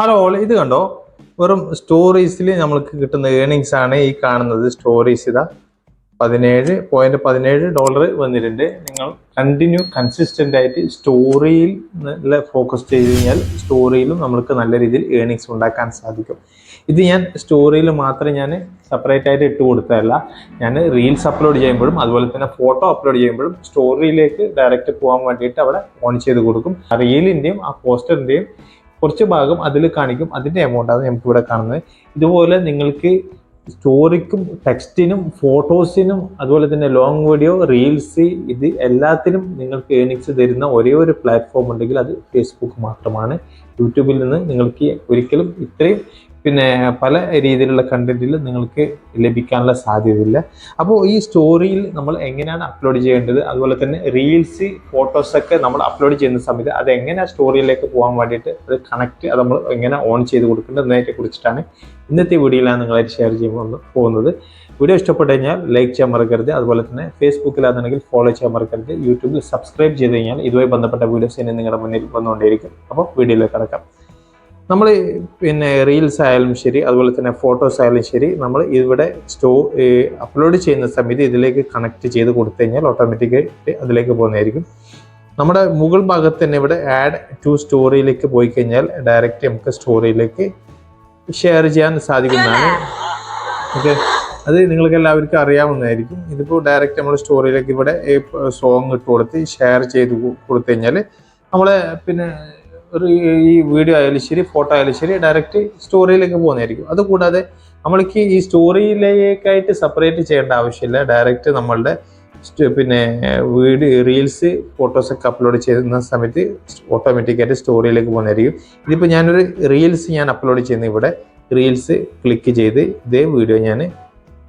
Hello ഇത് കണ്ടോ? വെറും സ്റ്റോറീസിൽ നമ്മൾക്ക് കിട്ടുന്ന ഏണിങ്സ് ആണ് ഈ കാണുന്നത്. സ്റ്റോറീസ് ഇതാ. പതിനേഴ് പോയിന്റ് പതിനേഴ് ഡോളർ വന്നിട്ടുണ്ട്. നിങ്ങൾ കണ്ടിന്യൂ കൺസിസ്റ്റന്റ് ആയിട്ട് സ്റ്റോറിയിൽ ഫോക്കസ് ചെയ്ത് കഴിഞ്ഞാൽ സ്റ്റോറിയിലും നമ്മൾക്ക് നല്ല രീതിയിൽ ഏണിങ്സ് ഉണ്ടാക്കാൻ സാധിക്കും. ഇത് ഞാൻ സ്റ്റോറിയിൽ മാത്രം ഞാൻ സെപ്പറേറ്റ് ആയിട്ട് ഇട്ട് കൊടുത്തതല്ല. ഞാൻ റീൽസ് അപ്ലോഡ് ചെയ്യുമ്പോഴും അതുപോലെ തന്നെ ഫോട്ടോ അപ്ലോഡ് ചെയ്യുമ്പോഴും സ്റ്റോറിയിലേക്ക് ഡയറക്റ്റ് പോകാൻ വേണ്ടിയിട്ട് അവിടെ ഓൺ ചെയ്ത് കൊടുക്കും. റീലിന്റെയും ആ പോസ്റ്ററിന്റെയും കുറച്ച് ഭാഗം അതിൽ കാണിക്കും. അതിന്റെ എമൗണ്ടാണ് നമുക്ക് ഇവിടെ കാണുന്നത്. ഇതുപോലെ നിങ്ങൾക്ക് സ്റ്റോറിക്കും ടെക്സ്റ്റിനും ഫോട്ടോസിനും അതുപോലെ തന്നെ ലോങ് വീഡിയോ റീൽസ് ഇത് എല്ലാത്തിനും നിങ്ങൾക്ക് ഏണിങ്സ് തരുന്ന ഒരേ ഒരു പ്ലാറ്റ്ഫോം ഉണ്ടെങ്കിൽ അത് ഫേസ്ബുക്ക് മാത്രമാണ്. യൂട്യൂബിൽ നിന്ന് നിങ്ങൾക്ക് ഒരിക്കലും ഇത്രയും പിന്നെ പല രീതിയിലുള്ള കണ്ടന്റിൽ നിങ്ങൾക്ക് ലഭിക്കാനുള്ള സാധ്യതയില്ല. അപ്പോൾ ഈ സ്റ്റോറിയിൽ നമ്മൾ എങ്ങനെയാണ് അപ്ലോഡ് ചെയ്യേണ്ടത്? അതുപോലെ തന്നെ റീൽസ് ഫോട്ടോസൊക്കെ നമ്മൾ അപ്ലോഡ് ചെയ്യുന്ന സമയത്ത് അത് എങ്ങനെ സ്റ്റോറിയിലേക്ക് പോകാൻ വേണ്ടിയിട്ട് അത് കണക്ട് അത് നമ്മൾ എങ്ങനെ ഓൺ ചെയ്ത് കൊടുക്കേണ്ടത് എന്നതിനെ കുറിച്ചിട്ടാണ് ഇന്നത്തെ വീഡിയോയിലാണ് നിങ്ങളായിട്ട് ഷെയർ ചെയ്യുമ്പോൾ പോകുന്നത്. വീഡിയോ ഇഷ്ടപ്പെട്ട് കഴിഞ്ഞാൽ ലൈക്ക് ചെയ്യാൻ മറക്കരുത്. അതുപോലെ തന്നെ ഫേസ്ബുക്കിലാണെന്നുണ്ടെങ്കിൽ ഫോളോ ചെയ്യാൻ മറക്കരുത്. യൂട്യൂബിൽ സബ്സ്ക്രൈബ് ചെയ്ത് കഴിഞ്ഞാൽ ഇതുമായി ബന്ധപ്പെട്ട വീഡിയോസ് ഇനി നിങ്ങളുടെ മുന്നിൽ വന്നുകൊണ്ടേയിരിക്കും. അപ്പോൾ വീഡിയോയിലേക്ക് കിടക്കാം. നമ്മൾ പിന്നെ റീൽസ് ആയാലും ശരി അതുപോലെ തന്നെ ഫോട്ടോസ് ആയാലും ശരി നമ്മൾ ഇവിടെ സ്റ്റോ അപ്ലോഡ് ചെയ്യുന്ന സമയത്ത് ഇതിലേക്ക് കണക്ട് ചെയ്ത് കൊടുത്തു കഴിഞ്ഞാൽ ഓട്ടോമാറ്റിക്കായിട്ട് അതിലേക്ക് പോകുന്നതായിരിക്കും. നമ്മുടെ മുകൾ ഭാഗത്ത് തന്നെ ഇവിടെ ആഡ് ടു സ്റ്റോറിയിലേക്ക് പോയി കഴിഞ്ഞാൽ ഡയറക്റ്റ് നമുക്ക് സ്റ്റോറിയിലേക്ക് ഷെയർ ചെയ്യാൻ സാധിക്കുന്നതാണ്. ഓക്കെ അത് നിങ്ങൾക്ക് എല്ലാവർക്കും അറിയാവുന്നതായിരിക്കും. ഇതിപ്പോൾ ഡയറക്റ്റ് നമ്മൾ സ്റ്റോറിയിലേക്ക് ഇവിടെ സോങ് ഇട്ട് കൊടുത്ത് ഷെയർ ചെയ്ത് കൊടുത്തു കഴിഞ്ഞാൽ നമ്മളെ പിന്നെ ഈ വീഡിയോ ആയാലും ശരി ഫോട്ടോ ആയാലും ശരി ഡയറക്റ്റ് സ്റ്റോറിയിലേക്ക് പോകുന്നതായിരിക്കും. അതുകൂടാതെ നമ്മൾക്ക് ഈ സ്റ്റോറിയിലേക്കായിട്ട് സെപ്പറേറ്റ് ചെയ്യേണ്ട ആവശ്യമില്ല. ഡയറക്റ്റ് നമ്മളുടെ പിന്നെ വീഡിയോ റീൽസ് ഫോട്ടോസൊക്കെ അപ്ലോഡ് ചെയ്യുന്ന സമയത്ത് ഓട്ടോമാറ്റിക്കായിട്ട് സ്റ്റോറിയിലേക്ക് പോകുന്നതായിരിക്കും. ഇതിപ്പോൾ ഞാനൊരു റീൽസ് ഞാൻ അപ്ലോഡ് ചെയ്യുന്ന ഇവിടെ. റീൽസ് ക്ലിക്ക് ചെയ്ത് ഇതേ വീഡിയോ ഞാൻ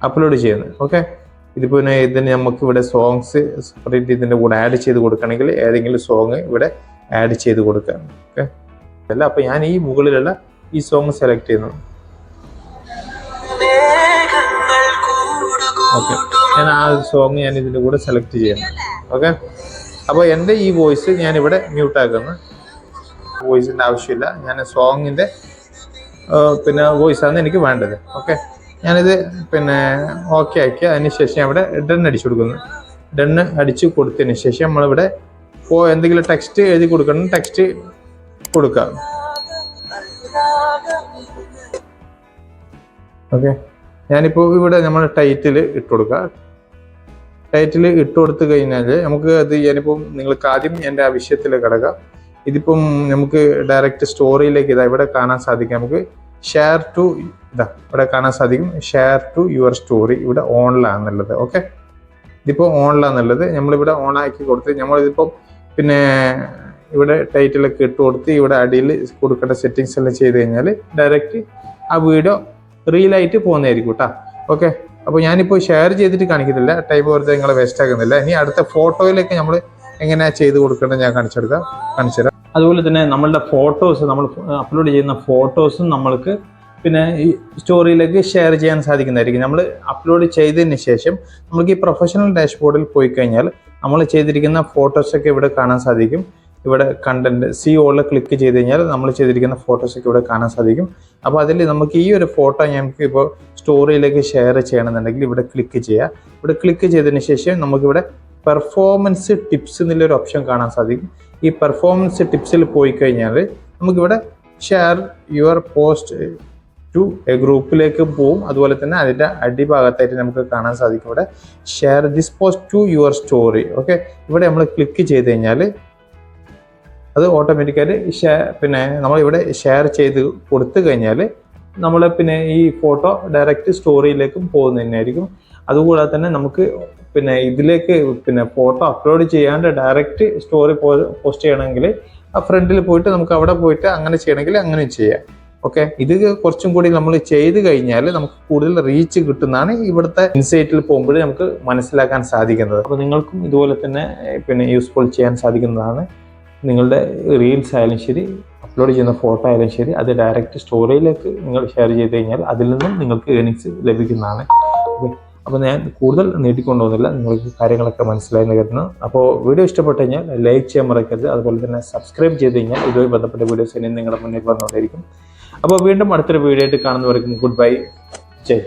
അപ്ലോഡ് ചെയ്യുന്നു. ഓക്കെ ഇതിപ്പോൾ ഇതിന് നമുക്ക് ഇവിടെ സോങ്സ് സെപ്പറേറ്റ് ഇതിന്റെ കൂടെ ആഡ് ചെയ്ത് കൊടുക്കണമെങ്കിൽ ഏതെങ്കിലും സോങ് ഇവിടെ ആഡ് ചെയ്ത് കൊടുക്കാം ഓക്കെ അല്ല അപ്പോൾ ഞാൻ ഈ മുകളിലുള്ള ഈ സോങ് സെലക്ട് ചെയ്യുന്നു. ഓക്കെ ഞാൻ ആ സോങ് ഞാൻ ഇതിന്റെ കൂടെ സെലക്ട് ചെയ്യുന്നു. ഓക്കെ അപ്പോൾ എന്റെ ഈ വോയിസ് ഞാൻ ഇവിടെ മ്യൂട്ട് ആക്കുന്നു വോയിസിന്റെ ആവശ്യമില്ല. ഞാൻ സോങ്ങിന്റെ പിന്നെ വോയിസാണ് എനിക്ക് വേണ്ടത്. ഓക്കെ ഞാനിത് പിന്നെ ഓക്കെ ആക്കി. അതിന് ശേഷം ഇവിടെ ഡൺ അടിച്ചു കൊടുക്കുന്നു. ഡണ്ണ് അടിച്ച് കൊടുത്തതിന് ശേഷം നമ്മളിവിടെ ഇപ്പോൾ എന്തെങ്കിലും ടെക്സ്റ്റ് എഴുതി കൊടുക്കണം. ടെക്സ്റ്റ് കൊടുക്കുക ഓക്കെ ഞാനിപ്പോൾ ഇവിടെ നമ്മൾ ടൈറ്റിൽ ഇട്ട് കൊടുക്കുക ടൈറ്റിൽ ഇട്ട് കൊടുത്തു കഴിഞ്ഞാൽ നമുക്ക് അത് ഞാനിപ്പം നിങ്ങൾക്ക് ആദ്യം എന്റെ ആ വിഷയത്തിൽ കിടക്കാം. ഇതിപ്പം നമുക്ക് ഡയറക്റ്റ് സ്റ്റോറിയിലേക്ക് ഇതാ ഇവിടെ കാണാൻ സാധിക്കും. നമുക്ക് ഷെയർ ടു ഇതാ ഇവിടെ കാണാൻ സാധിക്കും. ഷെയർ ടു യുവർ സ്റ്റോറി ഇവിടെ ഓണിലാണെന്നുള്ളത് ഓക്കെ ഇതിപ്പോൾ ഓണിലാന്നുള്ളത് നമ്മളിവിടെ ഓൺ ആക്കി കൊടുത്ത് നമ്മളിതിപ്പോൾ പിന്നെ ഇവിടെ ടൈറ്റിലൊക്കെ ഇട്ട് കൊടുത്ത് ഇവിടെ അടിയിൽ കൊടുക്കേണ്ട സെറ്റിങ്സ് എല്ലാം ചെയ്ത് കഴിഞ്ഞാൽ ഡയറക്റ്റ് ആ വീഡിയോ റീലായിട്ട് പോകുന്നതായിരിക്കും കേട്ടോ ഓക്കെ അപ്പോൾ ഞാനിപ്പോൾ ഷെയർ ചെയ്തിട്ട് കാണിക്കുന്നില്ല. ടൈം വെറുതെ നിങ്ങളെ വേസ്റ്റ് ആക്കുന്നില്ല. ഇനി അടുത്ത ഫോട്ടോയിലേക്ക് നമ്മൾ എങ്ങനെയാണ് ചെയ്ത് കൊടുക്കേണ്ടത് ഞാൻ കാണിച്ചെടുക്കാം കാണിച്ചുതരാം അതുപോലെ തന്നെ നമ്മളുടെ ഫോട്ടോസ് നമ്മൾ അപ്ലോഡ് ചെയ്യുന്ന ഫോട്ടോസും നമ്മൾക്ക് പിന്നെ ഈ സ്റ്റോറിയിലേക്ക് ഷെയർ ചെയ്യാൻ സാധിക്കുന്നതായിരിക്കും. നമ്മൾ അപ്ലോഡ് ചെയ്തതിന് ശേഷം നമുക്ക് ഈ പ്രൊഫഷണൽ ഡാഷ്ബോർഡിൽ പോയി കഴിഞ്ഞാൽ നമ്മൾ ചെയ്തിരിക്കുന്ന ഫോട്ടോസൊക്കെ ഇവിടെ കാണാൻ സാധിക്കും. ഇവിടെ കണ്ടന്റ് സി ഓളിൽ ക്ലിക്ക് ചെയ്ത് കഴിഞ്ഞാൽ നമ്മൾ ചെയ്തിരിക്കുന്ന ഫോട്ടോസൊക്കെ ഇവിടെ കാണാൻ സാധിക്കും. അപ്പോൾ അതിൽ നമുക്ക് ഈ ഒരു ഫോട്ടോ ഞങ്ങൾക്ക് ഇപ്പോൾ സ്റ്റോറിയിലേക്ക് ഷെയർ ചെയ്യണമെന്നുണ്ടെങ്കിൽ ഇവിടെ ക്ലിക്ക് ചെയ്യുക. ഇവിടെ ക്ലിക്ക് ചെയ്തതിന് ശേഷം നമുക്കിവിടെ പെർഫോമൻസ് ടിപ്സ് എന്നുള്ളൊരു ഓപ്ഷൻ കാണാൻ സാധിക്കും. ഈ പെർഫോമൻസ് ടിപ്സിൽ പോയി കഴിഞ്ഞാൽ നമുക്കിവിടെ ഷെയർ യുവർ പോസ്റ്റ് ടു ഗ്രൂപ്പിലേക്ക് പോവും. അതുപോലെ തന്നെ അതിന്റെ അടിഭാഗത്തായിട്ട് നമുക്ക് കാണാൻ സാധിക്കും. ഇവിടെ share post to your story okay ഇവിടെ നമ്മൾ ക്ലിക്ക് ചെയ്ത് കഴിഞ്ഞാൽ അത് ഓട്ടോമാറ്റിക്കായിട്ട് ഷെയർ പിന്നെ നമ്മളിവിടെ ഷെയർ ചെയ്ത് കൊടുത്തു കഴിഞ്ഞാൽ നമ്മൾ പിന്നെ ഈ ഫോട്ടോ ഡയറക്റ്റ് സ്റ്റോറിയിലേക്കും പോകുന്നതന്നെയായിരിക്കും അതുകൂടാതെ തന്നെ നമുക്ക് പിന്നെ ഇതിലേക്ക് പിന്നെ ഫോട്ടോ അപ്ലോഡ് ചെയ്യാണ്ട് ഡയറക്റ്റ് സ്റ്റോറി പോസ്റ്റ് ചെയ്യണമെങ്കിൽ ആ ഫ്രണ്ടിൽ പോയിട്ട് നമുക്ക് അവിടെ പോയിട്ട് അങ്ങനെ ചെയ്യണമെങ്കിൽ അങ്ങനെ ചെയ്യാം. ഓക്കെ? ഇത് കുറച്ചും കൂടി നമ്മൾ ചെയ്ത് കഴിഞ്ഞാൽ നമുക്ക് കൂടുതൽ റീച്ച് കിട്ടുന്നതാണ് ഇവിടുത്തെ ഇൻസൈറ്റിൽ പോകുമ്പോൾ നമുക്ക് മനസ്സിലാക്കാൻ സാധിക്കുന്നത്. അപ്പോൾ നിങ്ങൾക്കും ഇതുപോലെ തന്നെ പിന്നെ യൂസ്ഫുൾ ചെയ്യാൻ സാധിക്കുന്നതാണ്. നിങ്ങളുടെ റീൽസ് ആയാലും ശരി അപ്ലോഡ് ചെയ്യുന്ന ഫോട്ടോ ആയാലും ശരി അത് ഡയറക്റ്റ് സ്റ്റോറിയിലേക്ക് നിങ്ങൾ ഷെയർ ചെയ്ത് കഴിഞ്ഞാൽ അതിൽ നിന്നും നിങ്ങൾക്ക് ഏണിങ്സ് ലഭിക്കുന്നതാണ്. അപ്പോൾ ഞാൻ കൂടുതൽ നീട്ടിക്കൊണ്ടുപോകുന്നില്ല നിങ്ങൾക്ക് കാര്യങ്ങളൊക്കെ മനസ്സിലായി കരുതുന്നു. അപ്പോൾ വീഡിയോ ഇഷ്ടപ്പെട്ട് കഴിഞ്ഞാൽ ലൈക്ക് ചെയ്യാൻ മറക്കരുത്. അതുപോലെ തന്നെ സബ്സ്ക്രൈബ് ചെയ്ത് കഴിഞ്ഞാൽ ഇതുമായി ബന്ധപ്പെട്ട വീഡിയോസ് ഇനി നിങ്ങളുടെ മുന്നിൽ വന്നുകൊണ്ടിരിക്കും അപ്പോൾ വീണ്ടും അടുത്തൊരു വീഡിയോ ആയിട്ട് കാണുന്നവർക്കും ഗുഡ് ബൈ ജയ്